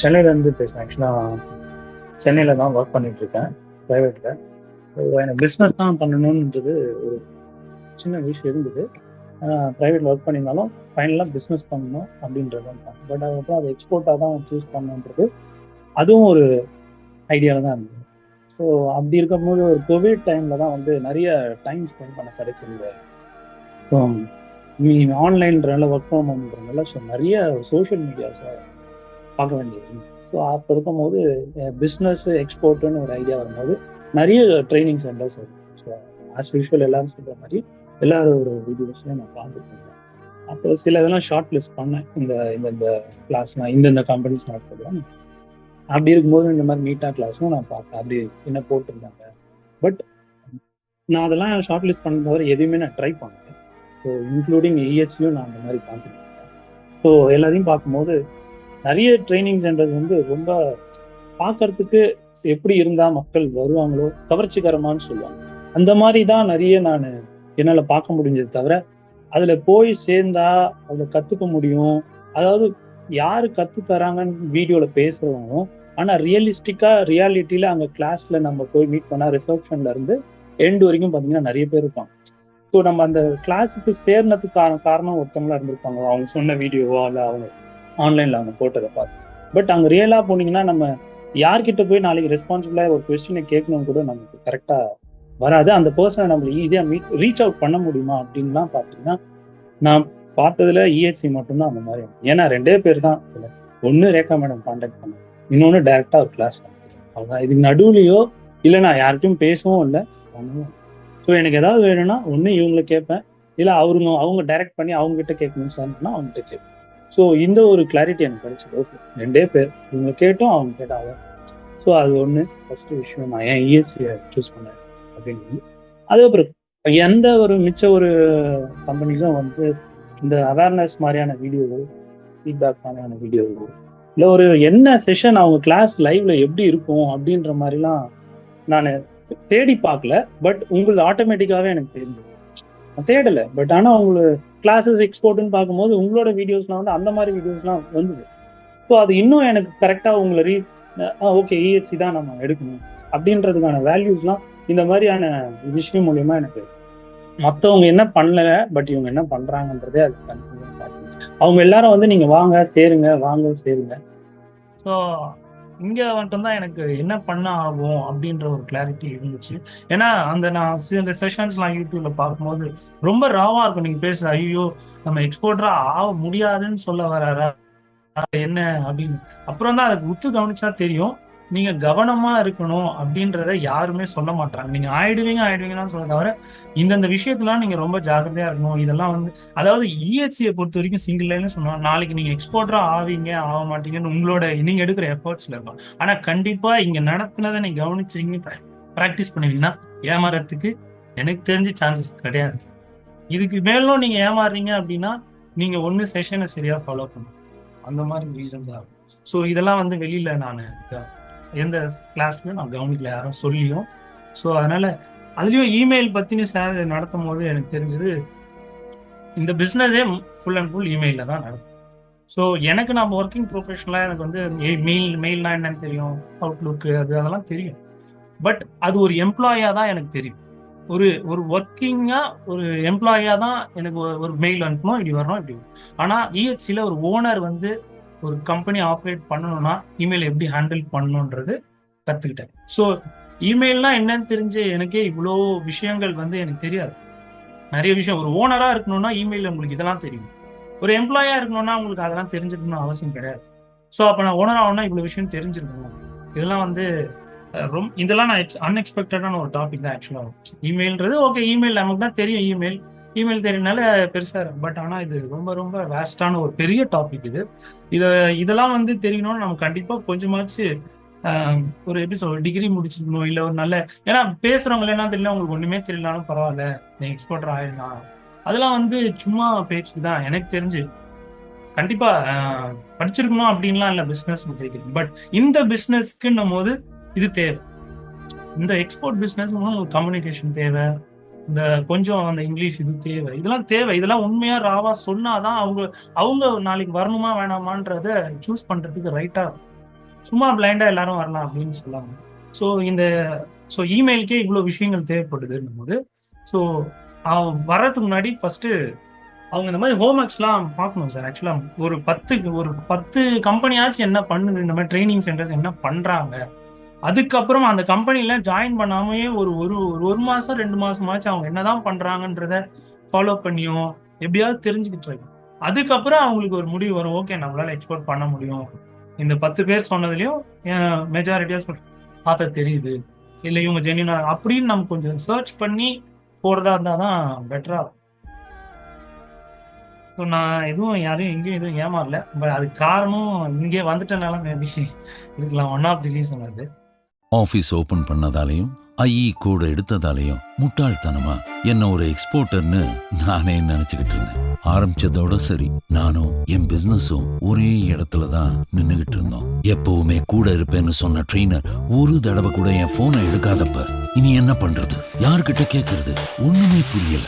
சென்னையிலேருந்து பேசுகிறேன் ஆக்சுவலாக சென்னையில் தான் ஒர்க் பண்ணிட்டு இருக்கேன் ப்ரைவேட்டில் ஸோ எனக்கு பிஸ்னஸ் தான் பண்ணணுன்றது ஒரு சின்ன விஷயம் இருந்தது. ப்ரைவேட்டில் ஒர்க் பண்ணியிருந்தாலும் ஃபைனலாக பிஸ்னஸ் பண்ணணும் அப்படின்றது தான் பட் அதுக்கப்புறம் அதை எக்ஸ்போர்ட்டாக தான் சூஸ் பண்ணணுன்றது அதுவும் ஒரு ஐடியாவில் தான் இருந்தது. ஸோ அப்படி இருக்கும்போது ஒரு கோவிட் டைமில் தான் வந்து நிறைய டைம் ஸ்பெண்ட் பண்ண கிடைச்சிருந்தது. ஸோ நீ ஆன்லைன்றனால ஒர்க் ஃப்ரம் ஹோம்ன்றனால ஸோ நிறைய சோஷியல் மீடியாஸை பார்க்க வேண்டியது. ஸோ அப்போ இருக்கும்போது பிஸ்னஸ் எக்ஸ்போர்ட்டுன்னு ஒரு ஐடியா வரும்போது நிறைய ட்ரைனிங் சென்டர்ஸ் வரும். ஸோ ஆஸ் யூஷுவல் எல்லாரும் சொல்கிற மாதிரி எல்லாரும் ஒரு வீடியோஸ்லையும் நான் பார்த்துட்டு அப்போ சில இதெல்லாம் ஷார்ட் லிஸ்ட் பண்ணேன் இந்த இந்தந்த கிளாஸ்லாம் இந்தந்த கம்பெனிஸ் நடத்துறதுலாம் அப்படி இருக்கும்போது இந்த மாதிரி நீட்டாக கிளாஸும் நான் பார்த்தேன் அப்படி என்ன போட்டிருந்தாங்க. பட் நான் அதெல்லாம் ஷார்ட் லிஸ்ட் பண்ண தவிர எதுவுமே நான் ட்ரை பண்ணேன் ஸோ இன்க்ளூடிங் இஹெச்லையும் நான் அந்த மாதிரி பார்த்துருக்கேன். ஸோ எல்லாத்தையும் பார்க்கும்போது நிறைய ட்ரைனிங் சென்டர்ஸ் வந்து ரொம்ப பார்க்கறதுக்கு எப்படி இருந்தா மக்கள் வருவாங்களோ கவர்ச்சிகரமான்னு சொல்லுவாங்க. அந்த மாதிரி தான் நிறைய நான் என்னால் பார்க்க முடிஞ்சது தவிர அதில் போய் சேர்ந்தா அதில் கத்துக்க முடியும். அதாவது யார் கத்து தராங்கன்னு வீடியோல பேசுகிறவங்களும் ஆனால் ரியலிஸ்டிக்கா ரியாலிட்டியில அங்கே கிளாஸில் நம்ம போய் மீட் பண்ணா ரிசப்ஷன்ல இருந்து எண்ட் வரைக்கும் பார்த்தீங்கன்னா நிறைய பேர் இருப்பாங்க. ஸோ நம்ம அந்த கிளாஸுக்கு சேர்னதுக்கான காரணம் ஒருத்தவங்களா இருந்திருப்பாங்க. அவங்க சொன்ன வீடியோவோ இல்லை அவங்க ஆன்லைனில் அவங்க போட்டதை பார்த்து. பட் அங்கே ரியலாக போனீங்கன்னா நம்ம யார்கிட்ட போய் நாளைக்கு ரெஸ்பான்சிபிளாக ஒரு கொஸ்டினை கேட்கணும் கூட நமக்கு கரெக்டாக வராது. அந்த பர்சனை நம்மள ஈஸியாக மீட் ரீச் அவுட் பண்ண முடியுமா அப்படின்லாம் பார்த்தீங்கன்னா நான் பார்த்ததுல இஎஸ்சி மட்டும்தான் அந்த மாதிரி. ஏன்னா ரெண்டே பேர் தான். ஒன்று ரேகா மேடம் கான்டாக்ட் பண்ண இன்னொன்று டேரெக்டாக ஒரு கிளாஸ் அவ்வளோதான் இதுக்கு நடுவுலையோ இல்லை நான் யார்கிட்டையும் பேசவும் இல்லை. ஸோ எனக்கு ஏதாவது வேணும்னா ஒன்று இவங்களை கேட்பேன். இல்லை அவருங்க அவங்க டைரக்ட் பண்ணி அவங்ககிட்ட கேட்கணும்னு சொன்னா அவங்ககிட்ட கேட்பேன். ஸோ இந்த ஒரு கிளாரிட்டி எனக்கு கிடைச்சது. ஓகே ரெண்டே பேர். இவங்க கேட்டோம் அவங்க கேட்டாங்க. ஸோ அது ஒன்று ஃபர்ஸ்ட் விஷயம் நான் ஏன் இஎஸ்சியை சூஸ் பண்ணேன் அப்படின்னு அதுக்கப்புறம் எந்த ஒரு மிச்ச ஒரு கம்பெனிஸும் வந்து இந்த அவேர்னஸ் மாதிரியான வீடியோகள் ஃபீட்பேக் மாதிரியான வீடியோகள் இல்லை ஒரு என்ன செஷன் அவங்க கிளாஸ் லைவ்ல எப்படி இருக்கும் அப்படின்ற மாதிரிலாம் நான் தேடி பார்க்கல. பட் உங்களுக்கு ஆட்டோமேட்டிக்காகவே எனக்கு தெரிஞ்சது. தேடல. பட் ஆனால் உங்களுக்கு கிளாஸஸ் எக்ஸ்போர்ட்னு பார்க்கும்போது உங்களோட வீடியோஸ்லாம் வந்து அந்த மாதிரி வீடியோஸ்லாம் வந்தது. ஸோ அது இன்னும் எனக்கு கரெக்டாக உங்களை ரீ ஓகே இஎஸ்சி தான் நம்ம எடுக்கணும். அப்படின்றதுக்கான வேல்யூஸ்லாம் இந்த மாதிரியான விஷயம் மூலியமா எனக்கு மற்றவங்க என்ன பண்ணல பட் இவங்க என்ன பண்றாங்கன்றதே அது அவங்க எல்லாரும் வந்து நீங்க வாங்க சேருங்க வாங்க சேருங்க. ஸோ இங்க மட்டும்தான் தான் எனக்கு என்ன பண்ண ஆகும் அப்படின்ற ஒரு கிளாரிட்டி இருந்துச்சு. ஏன்னா அந்த நான் இந்த செஷன்ஸ்லாம் யூடியூப்ல பார்க்கும்போது ரொம்ப ராவா இருக்கும். நீங்க பேசுற ஐயோ நம்ம எக்ஸ்போர்ட்டரா ஆக முடியாதுன்னு சொல்ல வராரா? என்ன அப்படின்னு. அப்புறம் தான் அதுக்கு உத்து கவனிச்சா தெரியும். நீங்க கவனமா இருக்கணும் அப்படின்றத யாருமே சொல்ல மாட்டாங்க நீங்க ஆயிடுவீங்க ஆயிடுவீங்கன்னு சொல்ல தவிர இந்தந்த விஷயத்தெல்லாம் நீங்க ரொம்ப ஜாக்கிரதையா இருக்கணும். இதெல்லாம் வந்து அதாவது இஎச்சியை பொறுத்த வரைக்கும் சிங்கிள் லைன் சொன்னா நாளைக்கு நீங்க எக்ஸ்போர்ட்டரா ஆவீங்க ஆக மாட்டீங்கன்னு உங்களோட நீங்க எடுக்கிற எஃபர்ட்ஸ்ல இருக்கும் ஆனா கண்டிப்பா இங்க நடத்தினதை நீங்க கவனிச்சீங்க ப்ராக்டிஸ் பண்ணுவீங்கன்னா ஏமாறத்துக்கு எனக்கு தெரிஞ்ச சான்சஸ் கிடையாது. இதுக்கு மேலும் நீங்க ஏமாறுறீங்க அப்படின்னா நீங்க ஒன்னு செஷனை சரியா ஃபாலோ பண்ணணும். அந்த மாதிரி ரீசன்ஸ் ஆகும். ஸோ இதெல்லாம் வந்து வெளியில நான் எந்த கிளாஸ்லையும் நான் கவனிக்கல யாரும் சொல்லியும். ஸோ அதனால அதுலேயும் இமெயில் பற்றின சார் நடத்தும் போது எனக்கு தெரிஞ்சது இந்த பிஸ்னஸே ஃபுல் அண்ட் ஃபுல் இமெயிலில் தான் நடக்கும். ஸோ எனக்கு நான் ஒர்க்கிங் ப்ரொஃபஷனலாக எனக்கு வந்து மெயில் மெயில்னா என்னன்னு தெரியும் அவுட்லுக்கு அது அதெல்லாம் தெரியும். பட் அது ஒரு எம்ப்ளாயாக தான் எனக்கு தெரியும். ஒரு ஒரு ஒர்க்கிங்காக ஒரு எம்ப்ளாயாக தான் எனக்கு ஒரு மெயில் அனுப்பணும் இப்படி வரணும் இப்படி ஆனால் இஹெச்சியில் ஒரு ஓனர் வந்து ஒரு கம்பெனி ஆப்ரேட் பண்ணணும்னா இமெயில் எப்படி ஹேண்டில் பண்ணணுன்றது கற்றுக்கிட்டேன் ஸோ இமெயில்னா என்னன்னு தெரிஞ்சு எனக்கே இவ்வளோ விஷயங்கள் வந்து எனக்கு தெரியாது. நிறைய விஷயம் ஒரு ஓனராக இருக்கணும்னா இமெயில் உங்களுக்கு இதெல்லாம் தெரியும். ஒரு எம்ப்ளாயாக இருக்கணும்னா உங்களுக்கு அதெல்லாம் தெரிஞ்சிருக்கணும் அவசியம் கிடையாது. ஸோ அப்போ நான் ஓனர் ஆகணும்னா இவ்வளோ விஷயம் தெரிஞ்சிருக்கணும். இதெல்லாம் வந்து ரொம்ப இதெல்லாம் நான் அன்எக்ஸ்பெக்டடான ஒரு டாபிக் தான் ஆக்சுவலாக இமெயில்ன்றது ஓகே இமெயில் நமக்கு தான் தெரியும் இமெயில் இமெயில் தெரியனால பெருசாக பட் ஆனால் இது ரொம்ப ரொம்ப வேஸ்டான ஒரு பெரிய டாபிக் இது. இதை இதெல்லாம் வந்து தெரியணும்னு நம்ம கண்டிப்பாக கொஞ்சமாச்சு ஒரு எப்படி சொல்ற டிகிரி முடிச்சிருக்கணும் இல்லை ஒரு நல்ல ஏன்னா பேசுறவங்க என்ன தெரியல உங்களுக்கு ஒன்றுமே தெரியலனாலும் பரவாயில்ல. நீ எக்ஸ்போர்ட்டர் ஆயிடலாம். அதெல்லாம் வந்து சும்மா பேச்சுக்கு தான் எனக்கு தெரிஞ்சு. கண்டிப்பா படிச்சிருக்கணும் அப்படின்லாம் இல்லை பிஸ்னஸ் பிசினஸ் பட் இந்த பிஸ்னஸ்க்குன்னும் போது இது தேவை. இந்த எக்ஸ்போர்ட் பிஸ்னஸ் கம்யூனிகேஷன் தேவை. இந்த கொஞ்சம் அந்த இங்கிலீஷ் இது தேவை. இதெல்லாம் தேவை. இதெல்லாம் உண்மையா ராவா சொன்னாதான் அவங்க அவங்க நாளைக்கு வரணுமா வேணாமான்றத சூஸ் பண்றதுக்கு ரைட்டா சும்மா பிளைண்டா எல்லாரும் வரலாம் அப்படின்னு சொல்லாங்க ஸோ இந்த ஸோ இமெயிலுக்கே இவ்வளோ விஷயங்கள் தேவைப்படுதுன்னும் போது ஸோ வர்றதுக்கு முன்னாடி ஃபர்ஸ்ட் அவங்க இந்த மாதிரி ஹோம் ஒர்க்ஸ்லாம் பார்க்கணும் சார் ஆக்சுவலாக ஒரு பத்து ஒரு பத்து கம்பெனியாச்சும் என்ன பண்ணுது இந்த மாதிரி ட்ரைனிங் சென்டர்ஸ் என்ன பண்ணுறாங்க அதுக்கப்புறம் அந்த கம்பெனில ஜாயின் பண்ணாமையே ஒரு ஒரு ஒரு ஒரு மாசம் ரெண்டு மாசமாச்சு அவங்க என்னதான் பண்றாங்கன்றத ஃபாலோ பண்ணியும் எப்படியாவது தெரிஞ்சுக்கிட்டு இருக்கு அதுக்கப்புறம் அவங்களுக்கு ஒரு முடிவு வரும். ஓகே நம்மளால எக்ஸ்போர்ட் பண்ண முடியும். இந்த பத்து பேர் சொன்னதுலயும் மெஜாரிட்டியா சொல் பார்த்தா தெரியுது. இல்லை இவங்க ஜென்யூனா அப்படின்னு நம்ம கொஞ்சம் சர்ச் பண்ணி போறதா இருந்தா தான் பெட்டரா ஸோ நான் எதுவும் யாரையும் எங்கேயும் எதுவும் ஏமாறல. பட் அதுக்கு காரணம் இங்கே வந்துட்டனால மேபி இருக்கலாம். ஒன் ஆஃப் தி ரீசன் அது. ஆபீஸ் ஓபன் பண்ணதாலையும் ஐஇ கூட எடுத்ததாலையும் முட்டாள்தனமா என்ன ஒரு எக்ஸ்போர்ட்டர்னு நானே நினைச்சுக்கிட்டு இருந்தேன். ஆரம்பிச்சதோட சரி நானும் என் பிசினஸும் ஒரே இடத்துல தான் நின்னுகிட்டு இருந்தோம். எப்பவுமே கூட இருப்பேன்னு சொன்ன ட்ரெயினர் ஒரு தடவை கூட என் போனை எடுக்காதப்ப இனி என்ன பண்றது? யார்கிட்ட கேக்குறது? ஒண்ணுமே புரியல.